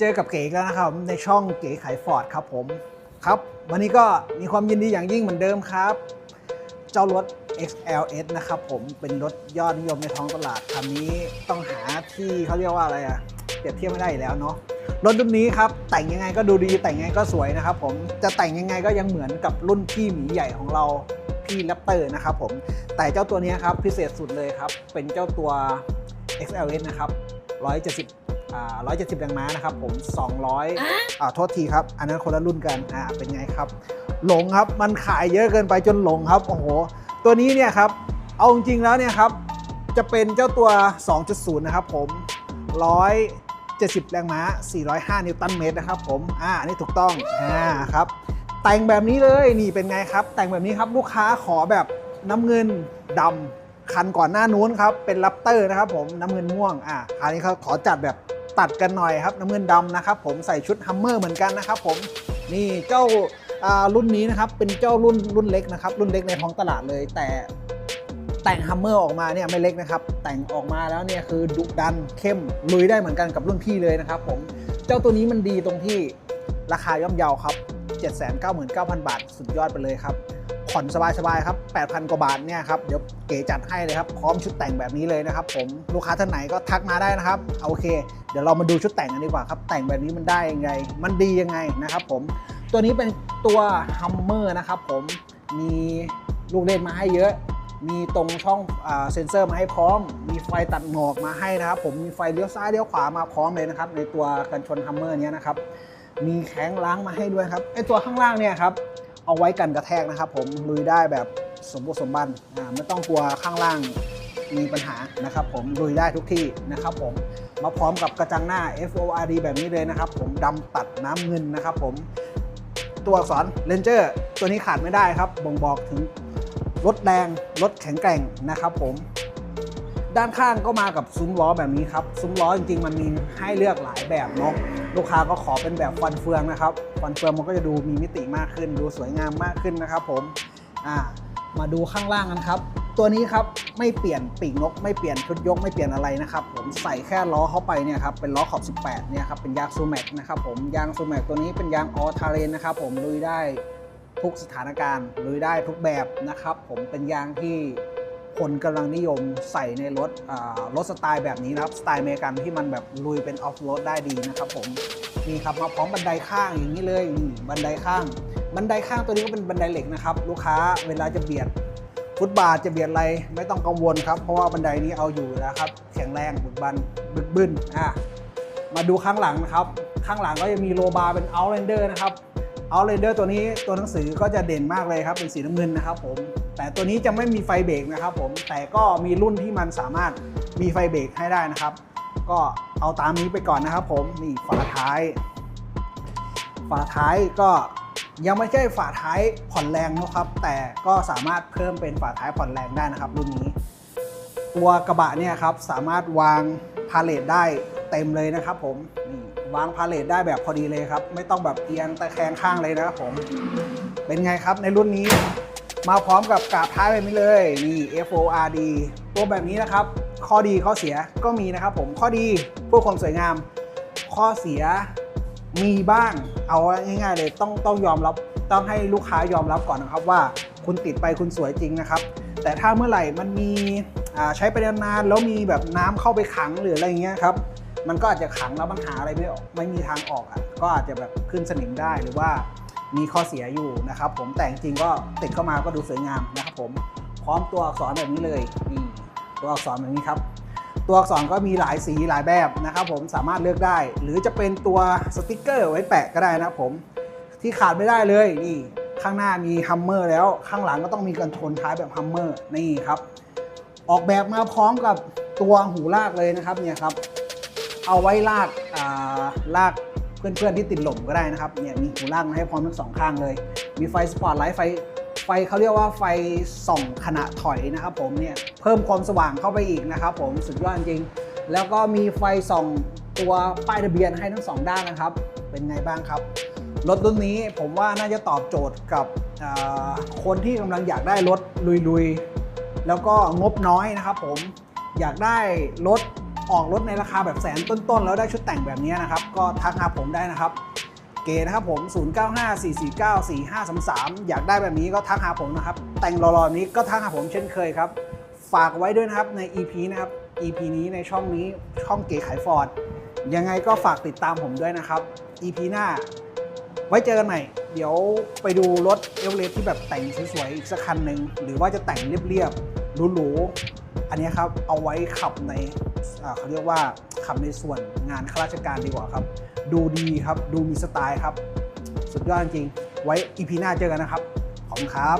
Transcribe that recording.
เจอกับเก๋อีกแล้วนะครับในช่องเก๋ขายฟอร์ดครับผมครับ วันนี้ก็มีความยินดีอย่างยิ่งเหมือนเดิมครับ เจ้ารถ XLS นะครับผมเป็นรถยอดนิยมในท้องตลาดคันนี้ต้องหาที่เขาเรียกว่าอะไรอะเปรียบเทียบไม่ได้แล้วเนาะรถรุ่นนี้ครับแต่งยังไงก็ดูดีแต่งยังไงก็สวยนะครับผมจะแต่งยังไงก็ยังเหมือนกับรุ่นพี่หมีใหญ่ของเราพี่แรปเตอร์นะครับผมแต่เจ้าตัวนี้ครับพิเศษสุดเลยครับเป็นเจ้าตัว XLS นะครับ170 170แรงม้านะครับผม 200อ่าโทษทีครับ อันนั้นคนละรุ่นกันอ่าเป็นไงครับ หลงครับมันขายเยอะเกินไปจนหลงครับโอ้โหตัวนี้เนี่ยครับเอาจริงๆแล้วเนี่ยครับจะเป็นเจ้าตัว 2.0 นะครับผม 170 แรงม้า 405 นิวตันเมตรนะครับผม อ่าอันนี้ถูกต้อง อ่าครับ แต่งแบบนี้เลย นี่เป็นไงครับ แต่งแบบนี้ครับลูกค้าขอแบบน้ำเงินดำคันก่อนหน้านู้นครับ เป็นลัปเตอร์นะครับผม น้ำเงินม่วง อ่าคราวนี้เขาขอจัดแบบ ตัดกันหน่อยครับน้ำเงินดำนะครับผมใส่ชุดฮัมเมอร์เหมือนกันนะครับผมนี่เจ้าารุ่นนี้นะครับเป็นเจ้ารุ่นรุ่นเล็กนะครับรุ่นเล็กในท้องตลาดเลย แต่แต่งฮัมเมอร์ออกมาเนี่ยไม่เล็กนะครับแต่งออกมาแล้วเนี่ยคือดุดันเข้มลุยได้เหมือนกันกับรุ่นพี่เลยนะครับผมเจ้าตัวนี้มันดีตรงที่ราคาย่อมเยาครับ 799,000 บาท สุดยอดไปเลยครับ ผ่อนสบายๆครับ 8,000 กว่าบาทเนี่ยครับเดี๋ยวเก๋จัดให้เลยครับ พร้อมชุดแต่งแบบนี้เลยนะครับผมลูกค้าท่านไหนก็ทักมาได้นะครับเอาโอเค เดี๋ยวเรามาดูชุดแต่งกันดีกว่าครับแต่งแบบนี้มันได้ยังไง มันดียังไงนะครับผมตัวนี้เป็นตัวฮัมเมอร์นะครับผมมีลูกเล่นมาให้เยอะมีตรงช่องเซ็นเซอร์มาให้พร้อม มีไฟตัดหมอกมาให้นะครับ ผมมีไฟเลี้ยวซ้ายเลี้ยวขวามาพร้อมเลยนะครับ ในตัวกันชนฮัมเมอร์เนี้ยนะครับ มีแข้งล้างมาให้ด้วยครับไอตัวข้างล่างเนี่ยครับ เอาไว้กันกระแทกนะครับ ผมลุยได้แบบสมบูรณ์สมบันอ่าไม่ต้องกลัวข้างล่างมีปัญหานะครับ ผมลุยได้ทุกที่นะครับ ผมมาพร้อมกับกระจังหน้า FORD แบบนี้เลยนะครับ ผมดำตัดน้ำเงินนะครับ ผมตัวอักษร Ranger ตัวนี้ขาดไม่ได้ครับ บ่งบอกถึงรถแรงรถแข็งแกร่งนะครับ ผม ด้านข้างก็มากับซุ้มล้อแบบนี้ครับ ซุ้มล้อจริงๆ มันมีให้เลือกหลายแบบเนาะ ลูกค้าก็ขอเป็นแบบฟันเฟืองนะครับ ฟันเฟืองมันก็จะดูมีมิติมากขึ้น ดูสวยงามมากขึ้นนะครับผมอ่ามาดูข้างล่างกันครับ ตัวนี้ครับไม่เปลี่ยนปีกนก ไม่เปลี่ยนชุดยกไม่เปลี่ยนอะไรนะครับผมใส่แค่ล้อเข้าไปเนี่ยครับเป็นล้อขอบ 18 เนี่ยครับเป็นยางซูแม็กนะครับผมยางซูแม็กตัวนี้เป็นยางออทาเรนนะครับผมลุยได้ทุกสถานการณ์ลุยได้ทุกแบบนะครับผมเป็นยางที่ คนกำลังนิยมใส่ในรถรถสไตล์แบบนี้นะครับ สไตล์อเมริกันที่มันแบบลุยเป็นออฟโรดได้ดีนะครับผมนี่ครับมาพร้อมบันไดข้างอย่างนี้เลยนี่บันไดข้าง บันไดข้างตัวนี้ก็เป็นบันไดเหล็กนะครับ ลูกค้าเวลาจะเบียดฟุตบาทจะเบียดอะไรไม่ต้องกังวลครับ เพราะว่าบันไดนี้เอาอยู่แล้วครับแข็งแรงบุดบันบึกบึนอะมาดูข้างหลังนะครับ ข้างหลังก็จะมีโลบาร์เป็น Outlander นะครับ Outlander ตัวนี้ตัวหนังสือก็จะเด่นมากเลยครับ เป็นสีน้ำเงินนะครับผม แต่ตัวนี้จะไม่มีไฟเบรกนะครับผม แต่ก็มีรุ่นที่มันสามารถมีไฟเบรกให้ได้นะครับ ก็เอาตามนี้ไปก่อนนะครับผมนี่ฝาท้าย ฝาท้ายก็ยังไม่ใช่ฝาท้ายผ่อนแรงนะครับ แต่ก็สามารถเพิ่มเป็นฝาท้ายผ่อนแรงได้นะครับรุ่นนี้ ตัวกระบะเนี่ยครับสามารถวางพาเลทได้ เต็มเลยนะครับผมนี่วางพาเลทได้แบบพอดีเลยครับ ไม่ต้องแบบเอียงตะแคงข้างเลยนะครับผม เป็นไงครับในรุ่นนี้ มาพร้อมกับกาบท้ายแบบนี้เลยนี่ FORD ตัวแบบนี้นะครับ ข้อดีข้อเสียก็มีนะครับผมข้อดีพื่อความสวยงาม ข้อเสียมีบ้าง เอาง่าย ๆ เลยต้องต้องยอมรับต้องให้ลูกค้ายอมรับก่อนนะครับว่าคุณติดไปคุณสวยจริงนะครับ แต่ถ้าเมื่อไหร่มันมีใช้ไปนานๆแล้วมีแบบน้ำเข้าไปขังหรืออะไรเงี้ยครับ มันก็อาจจะขังแล้วมันหาอะไรไม่ออกไม่มีทางออกอะก็อาจจะแบบขึ้นสนิมได้หรือว่ามีข้อเสียอยู่นะครับผมแต่จริงก็ติดเข้ามาก็ดูสวยงามนะครับผมพร้อมตัวอักษรแบบนี้เลยนี่ตัวอักษรแบบนี้ครับตัวอักษรก็มีหลายสีหลายแบบนะครับผมสามารถเลือกได้ หรือจะเป็นตัวสติกเกอร์ไว้แปะก็ได้นะครับผมที่ขาดไม่ได้เลยนี่ข้างหน้ามีฮัมเมอร์แล้วข้างหลังก็ต้องมีกันชนท้ายแบบฮัมเมอร์นี่ครับ ออกแบบมาพร้อมกับตัวหูลากเลยนะครับเนี่ยครับ เอาไว้ลากอ่าลากเพื่อนๆที่ติดหล่มก็ได้นะครับเนี่ยมีหูลากมาให้พร้อมทั้งสองข้างเลย มีไฟสปอตไลท์ไฟไฟเขาเรียกว่าไฟส่องขณะถอยนะครับผมเนี่ยเพิ่มความสว่างเข้าไปอีกนะครับผมสุดยอดจริง แล้วก็มีไฟส่องตัวป้ายทะเบียนให้ทั้งสองด้านนะครับ เป็นไงบ้างครับ รถรุ่นนี้ผมว่าน่าจะตอบโจทย์กับอ่าคนที่กำลังอยากได้รถลุยๆ แล้วก็งบน้อยนะครับผมอยากได้รถ ออกรถในราคาแบบแสนต้นๆ แล้วได้ชุดแต่งแบบนี้นะครับ ก็ทักหาผมได้นะครับ เกนะครับผม 0954494533 อยากได้แบบนี้ก็ทักหาผมนะครับ แต่งรอๆนี้ก็ทักหาผมเช่นเคยครับ ฝากไว้ด้วยนะครับใน EP นะครับ EP นี้ในช่องนี้ช่องเก๋ขายฟอร์ดยังไงก็ฝากติดตามผมด้วยนะครับ EP หน้า ไว้เจอกันใหม่ เดี๋ยวไปดูรถเอเวอเรสที่แบบแต่งสวยๆอีกสักคันหนึ่งหรือว่าจะแต่งเรียบๆ หรูๆอันนี้ครับเอาไว้ขับในเขาเรียกว่าขับในส่วนงานข้าราชการดีกว่าครับ ดูดีครับดูมีสไตล์ครับ สุดยอดจริงไว้อีพีหน้าเจอกันนะครับ ขอบคุณครับ